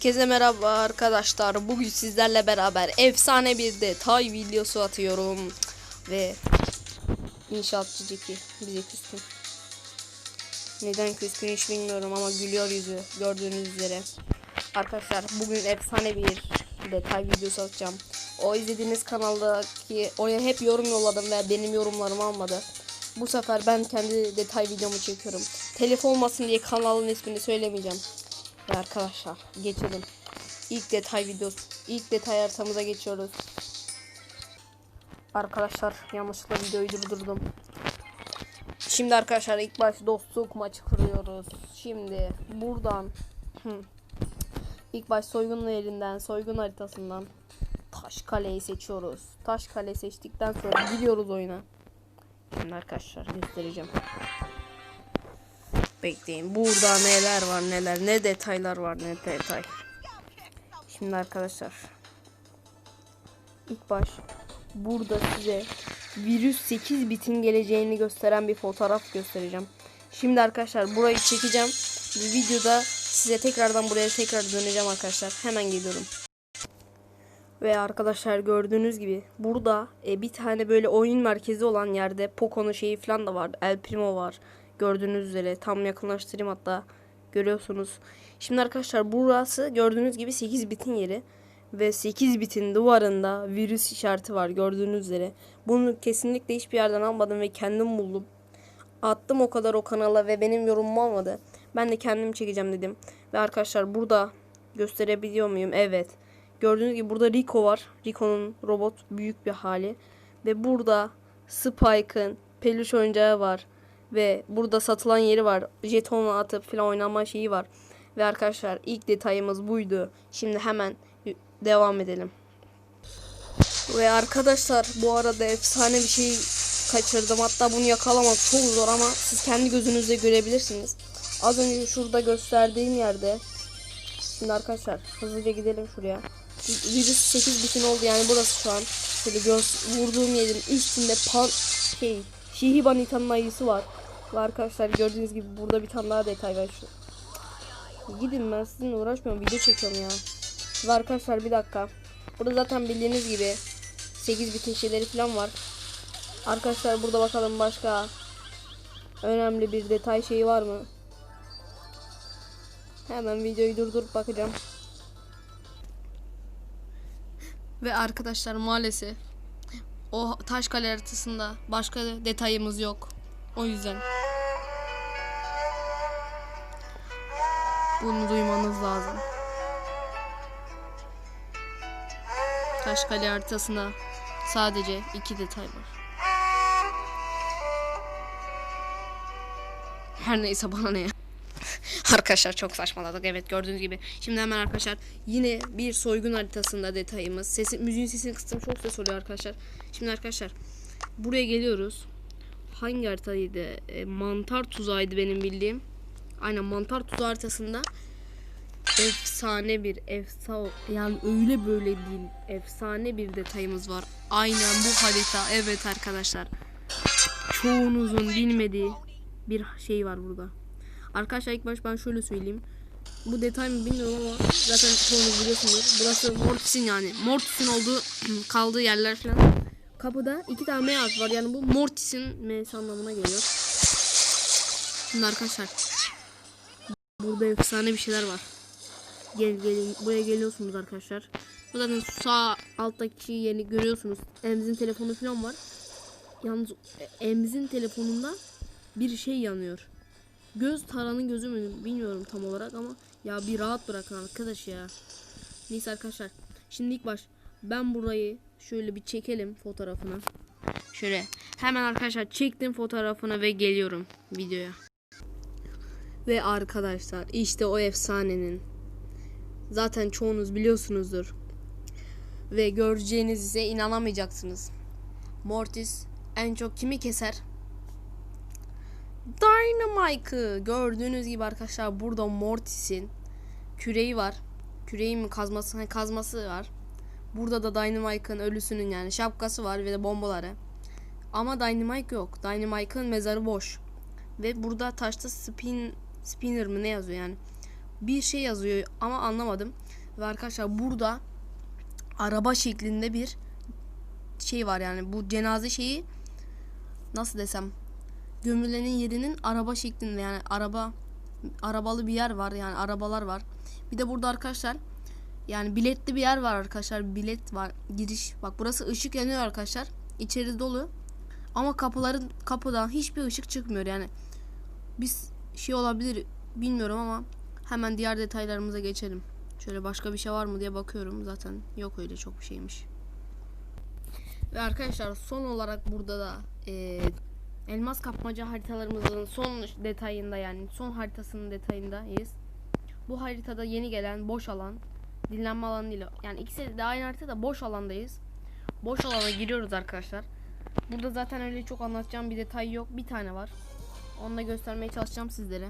Herkese merhaba arkadaşlar. Bugün sizlerle beraber efsane bir detay videosu atıyorum. Ve inşaatçı Ceki bizi küskün. Neden küskün hiç bilmiyorum ama gülüyor yüzü gördüğünüz üzere. Arkadaşlar bugün efsane bir detay videosu atacağım. O izlediğiniz kanaldaki oraya hep yorum yolladım ve benim yorumlarımı almadı. Bu sefer ben kendi detay videomu çekiyorum. Telif olmasın diye kanalın ismini söylemeyeceğim. Ve arkadaşlar geçelim. İlk detay videosu. ilk detay haritamıza geçiyoruz. Arkadaşlar yanlışlıkla videoyu durdurdum. Şimdi arkadaşlar ilk baş dostluk maçı kuruyoruz. Şimdi buradan ilk baş soygun yerinden soygun haritasından taş kaleyi seçiyoruz. Taş kale seçtikten sonra gidiyoruz oyuna. Şimdi arkadaşlar göstereceğim. Bekleyin. Burada neler var neler. Ne detaylar var ne detay. Şimdi arkadaşlar. İlk baş burada size virüs 8 bitin geleceğini gösteren bir fotoğraf göstereceğim. Şimdi arkadaşlar burayı çekeceğim. Bir videoda size tekrardan buraya tekrar döneceğim arkadaşlar. Hemen geliyorum. Ve arkadaşlar gördüğünüz gibi burada e, bir tane böyle oyun merkezi olan yerde Poco'nun şeyi falan da var. El Primo var. Gördüğünüz üzere tam yakınlaştırayım hatta görüyorsunuz. Şimdi arkadaşlar burası gördüğünüz gibi 8 bitin yeri ve 8 bitin duvarında virüs işareti var gördüğünüz üzere. Bunu kesinlikle hiçbir yerden almadım ve kendim buldum. Attım o kadar o kanala ve benim yorumum olmadı. Ben de kendim çekeceğim dedim. Ve arkadaşlar burada gösterebiliyor muyum? Evet. Gördüğünüz gibi burada Rico var. Rico'nun robot büyük bir hali. Ve burada Spike'ın peluş oyuncağı var. Ve burada satılan yeri var. Jetonla atıp falan oynama şeyi var. Ve arkadaşlar ilk detayımız buydu. Şimdi hemen devam edelim. Ve arkadaşlar bu arada efsane bir şey kaçırdım. Hatta bunu yakalamak çok zor ama siz kendi gözünüzle görebilirsiniz. Az önce şurada gösterdiğim yerde Şimdi arkadaşlar hızlıca gidelim şuraya. Virüs 8 bitin oldu yani burası şu an. Şöyle göz, vurduğum yerin üstünde pan şey Shihiba Nita'nın ayısı var. Arkadaşlar gördüğünüz gibi burada bir tane daha detay var şu. Gidin ben sizinle uğraşmıyorum video çekiyorum ya. Ve arkadaşlar bir dakika. Burada zaten bildiğiniz gibi 8 bitin şeyleri falan var. Arkadaşlar burada bakalım başka önemli bir detay şeyi var mı? Hemen videoyu durdurup bakacağım. Ve arkadaşlar maalesef o taş kale haritasında başka detayımız yok. O yüzden bunu duymanız lazım. Taş kale haritasında sadece iki detay var. Her neyse bana ne ya. arkadaşlar çok saçmaladık evet gördüğünüz gibi. Şimdi hemen arkadaşlar yine bir soygun haritasında detayımız. Sesi, müziğin sesini kıstım çok ses oluyor arkadaşlar. Şimdi arkadaşlar buraya geliyoruz. Hangi haritaydı? E, mantar tuzağıydı benim bildiğim. Aynen mantar tuzağı haritasında efsane bir efsa yani öyle böyle değil efsane bir detayımız var. Aynen bu harita evet arkadaşlar. Çoğunuzun bilmediği bir şey var burada. Arkadaşlar ilk baş ben şöyle söyleyeyim. Bu detay mı bilmiyorum ama zaten çoğunuz biliyorsunuz. Burası Mortis'in yani. Mortis'in olduğu kaldığı yerler falan. Kapıda iki tane M var. Yani bu Mortis'in M'si anlamına geliyor. Şimdi arkadaşlar. Burada efsane bir şeyler var. Gel gelin buraya geliyorsunuz arkadaşlar. Bu zaten sağ alttaki yeni görüyorsunuz. Emzin telefonu falan var. Yalnız Emzin telefonunda bir şey yanıyor. Göz taranın gözü mü bilmiyorum tam olarak ama ya bir rahat bırakın arkadaş ya. Neyse arkadaşlar. Şimdi ilk baş ben burayı şöyle bir çekelim fotoğrafını. Şöyle hemen arkadaşlar çektim fotoğrafını ve geliyorum videoya. Ve arkadaşlar işte o efsanenin zaten çoğunuz biliyorsunuzdur. Ve göreceğinize inanamayacaksınız. Mortis en çok kimi keser? Dynamike'ı gördüğünüz gibi arkadaşlar burada Mortis'in küreği var. Küreği mi kazması, kazması var. Burada da Dynamike'ın ölüsünün yani şapkası var ve de bombaları. Ama Dynamike yok. Dynamike'ın mezarı boş. Ve burada taşta spin spinner mı ne yazıyor yani. bir şey yazıyor ama anlamadım. Ve arkadaşlar burada araba şeklinde bir şey var yani bu cenaze şeyi nasıl desem gömülenin yerinin araba şeklinde yani araba arabalı bir yer var yani arabalar var. Bir de burada arkadaşlar yani biletli bir yer var arkadaşlar. Bilet var. Giriş. Bak burası ışık yanıyor arkadaşlar. İçeri dolu. Ama kapıların kapıdan hiçbir ışık çıkmıyor yani. Biz şey olabilir bilmiyorum ama hemen diğer detaylarımıza geçelim. Şöyle başka bir şey var mı diye bakıyorum. Zaten yok öyle çok bir şeymiş. Ve arkadaşlar son olarak burada da eee, elmas kapmaca haritalarımızın son detayında yani son haritasının detayındayız. Bu haritada yeni gelen boş alan dinlenme alanı değil. Yani ikisi de aynı haritada boş alandayız. Boş alana giriyoruz arkadaşlar. Burada zaten öyle çok anlatacağım bir detay yok. Bir tane var. Onu da göstermeye çalışacağım sizlere.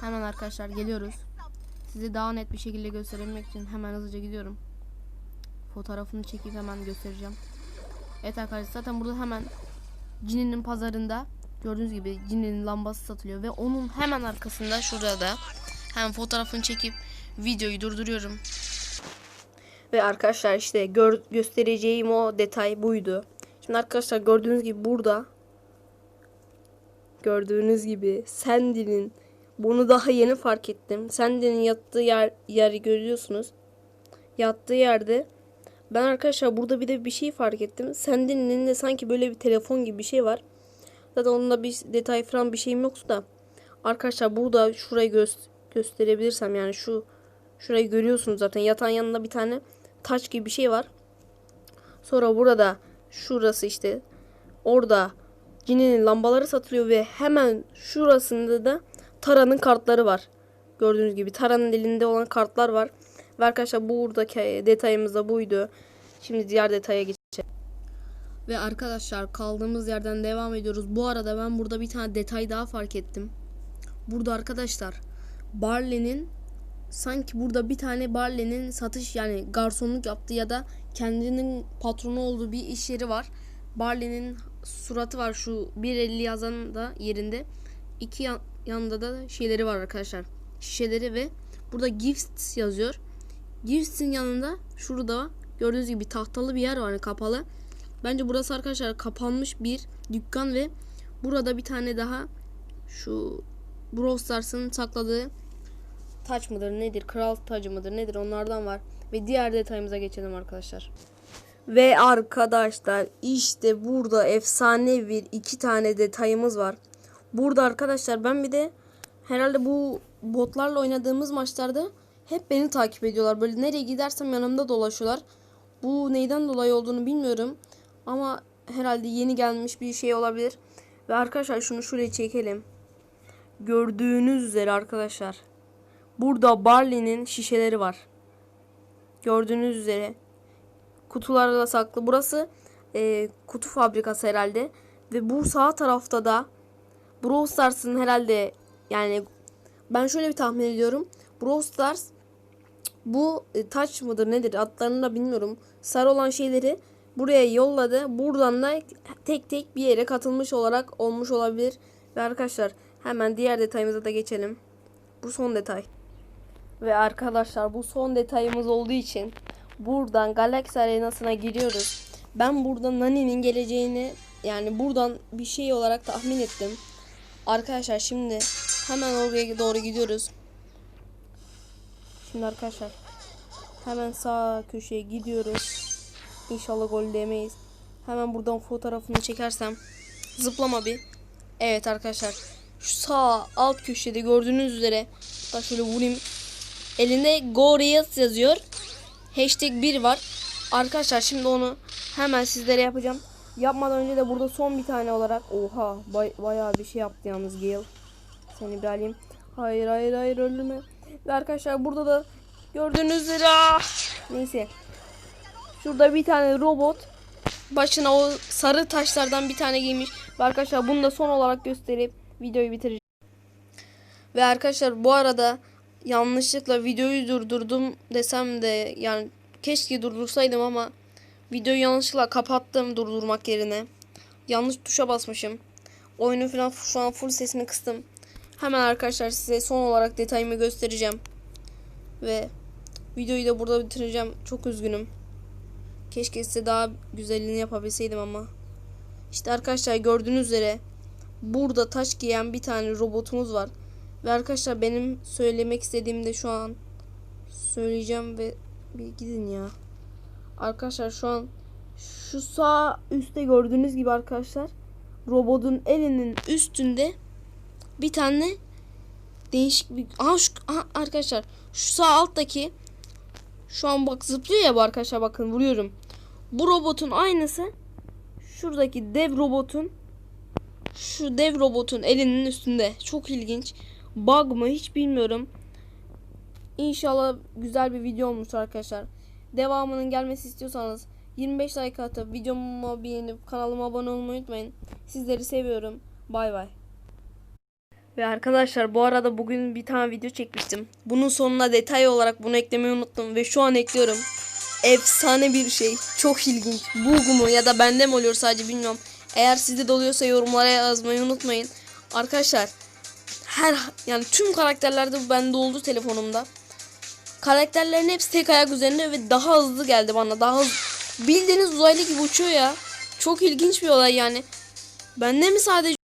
Hemen arkadaşlar geliyoruz. Size daha net bir şekilde gösterebilmek için hemen hızlıca gidiyorum. Fotoğrafını çekip hemen göstereceğim. Evet arkadaşlar zaten burada hemen Cini'nin pazarında gördüğünüz gibi Cini'nin lambası satılıyor ve onun hemen arkasında şurada da hemen fotoğrafını çekip videoyu durduruyorum. Ve arkadaşlar işte gör, göstereceğim o detay buydu. Şimdi arkadaşlar gördüğünüz gibi burada gördüğünüz gibi Sandy'nin bunu daha yeni fark ettim. Sandy'nin yattığı yer yeri görüyorsunuz. Yattığı yerde ben arkadaşlar burada bir de bir şey fark ettim. Sandy'nin elinde sanki böyle bir telefon gibi bir şey var. Zaten onunla bir detay falan bir şeyim yoksa da. Arkadaşlar burada şurayı gö- gösterebilirsem yani şu şurayı görüyorsunuz zaten yatağın yanında bir tane taç gibi bir şey var. Sonra burada şurası işte orada Cini'nin lambaları satılıyor ve hemen şurasında da Tara'nın kartları var. Gördüğünüz gibi Tara'nın elinde olan kartlar var. Ve arkadaşlar buradaki detayımız da buydu. Şimdi diğer detaya geçelim. Ve arkadaşlar kaldığımız yerden devam ediyoruz. Bu arada ben burada bir tane detay daha fark ettim. Burada arkadaşlar Barley'nin sanki burada bir tane Barley'nin satış yani garsonluk yaptığı ya da kendinin patronu olduğu bir iş yeri var. Barley'nin suratı var şu 1.50 yazan da yerinde. İki yan, yanında da şeyleri var arkadaşlar. Şişeleri ve burada Gifts yazıyor. Gifts'in yanında şurada gördüğünüz gibi tahtalı bir yer var yani kapalı. Bence burası arkadaşlar kapanmış bir dükkan ve burada bir tane daha şu Brawl Stars'ın sakladığı taç mıdır nedir kral tacı mıdır nedir onlardan var. Ve diğer detayımıza geçelim arkadaşlar. Ve arkadaşlar işte burada efsane bir iki tane detayımız var. Burada arkadaşlar ben bir de herhalde bu botlarla oynadığımız maçlarda hep beni takip ediyorlar. Böyle nereye gidersem yanımda dolaşıyorlar. Bu neyden dolayı olduğunu bilmiyorum. Ama herhalde yeni gelmiş bir şey olabilir. Ve arkadaşlar şunu şuraya çekelim. Gördüğünüz üzere arkadaşlar. Burada Barley'nin şişeleri var. Gördüğünüz üzere. Kutularda saklı. Burası e, kutu fabrikası herhalde. Ve bu sağ tarafta da Brawl Stars'ın herhalde yani ben şöyle bir tahmin ediyorum. Brawl Stars bu e, taç mıdır nedir adlarını da bilmiyorum. Sarı olan şeyleri buraya yolladı. Buradan da tek tek bir yere katılmış olarak olmuş olabilir. Ve arkadaşlar hemen diğer detayımıza da geçelim. Bu son detay. Ve arkadaşlar bu son detayımız olduğu için buradan Galaxy Arenası'na giriyoruz. Ben burada Nani'nin geleceğini yani buradan bir şey olarak tahmin ettim. Arkadaşlar şimdi hemen oraya doğru gidiyoruz. Şimdi arkadaşlar hemen sağ köşeye gidiyoruz. İnşallah gol demeyiz. Hemen buradan fotoğrafını çekersem zıplama bir. Evet arkadaşlar şu sağ alt köşede gördüğünüz üzere da şöyle vurayım. Elinde Go Reels yazıyor. Hashtag 1 var. Arkadaşlar şimdi onu hemen sizlere yapacağım. Yapmadan önce de burada son bir tane olarak oha bay, bayağı bir şey yaptı yalnız Gale. Seni bir alayım. Hayır hayır hayır öldürme. Ve arkadaşlar burada da gördüğünüz üzere ah! neyse. Şurada bir tane robot başına o sarı taşlardan bir tane giymiş. Ve arkadaşlar bunu da son olarak gösterip videoyu bitireceğim. Ve arkadaşlar bu arada yanlışlıkla videoyu durdurdum desem de yani keşke durdursaydım ama videoyu yanlışlıkla kapattım durdurmak yerine. Yanlış tuşa basmışım. Oyunu falan şu an full sesini kıstım. Hemen arkadaşlar size son olarak detayımı göstereceğim. Ve videoyu da burada bitireceğim. Çok üzgünüm. Keşke size daha güzelini yapabilseydim ama. İşte arkadaşlar gördüğünüz üzere burada taş giyen bir tane robotumuz var. Ve arkadaşlar benim söylemek istediğim de şu an söyleyeceğim ve bir gidin ya. Arkadaşlar şu an şu sağ üstte gördüğünüz gibi arkadaşlar robotun elinin üstünde bir tane değişik bir aha şu aha arkadaşlar şu sağ alttaki şu an bak zıplıyor ya bu arkadaşlar bakın vuruyorum. Bu robotun aynısı şuradaki dev robotun şu dev robotun elinin üstünde. Çok ilginç. Bug mı hiç bilmiyorum. İnşallah güzel bir video olmuş arkadaşlar. Devamının gelmesi istiyorsanız 25 like atıp videomu beğenip kanalıma abone olmayı unutmayın. Sizleri seviyorum. Bay bay. Ve arkadaşlar bu arada bugün bir tane video çekmiştim. Bunun sonuna detay olarak bunu eklemeyi unuttum ve şu an ekliyorum. Efsane bir şey. Çok ilginç. Bug mu ya da bende mi oluyor sadece bilmiyorum. Eğer sizde de oluyorsa yorumlara yazmayı unutmayın. Arkadaşlar her yani tüm karakterlerde bu bende oldu telefonumda. Karakterlerin hepsi tek ayak üzerinde ve daha hızlı geldi bana. Daha hızlı. Bildiğiniz uzaylı gibi uçuyor ya. Çok ilginç bir olay yani. Bende mi sadece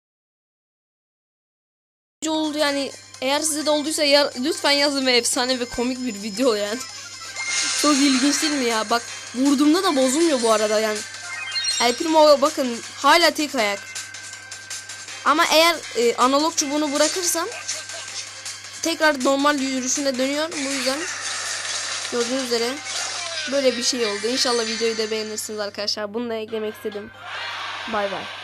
oldu yani eğer size de olduysa ya, lütfen yazın ve efsane ve komik bir video yani. Çok ilginç değil mi ya? Bak vurduğumda da bozulmuyor bu arada yani. El Primo bakın hala tek ayak. Ama eğer e, analog çubuğunu bırakırsam tekrar normal yürüyüşüne dönüyor. Bu yüzden gördüğünüz üzere böyle bir şey oldu. İnşallah videoyu da beğenirsiniz arkadaşlar. Bunu da eklemek istedim. Bay bay.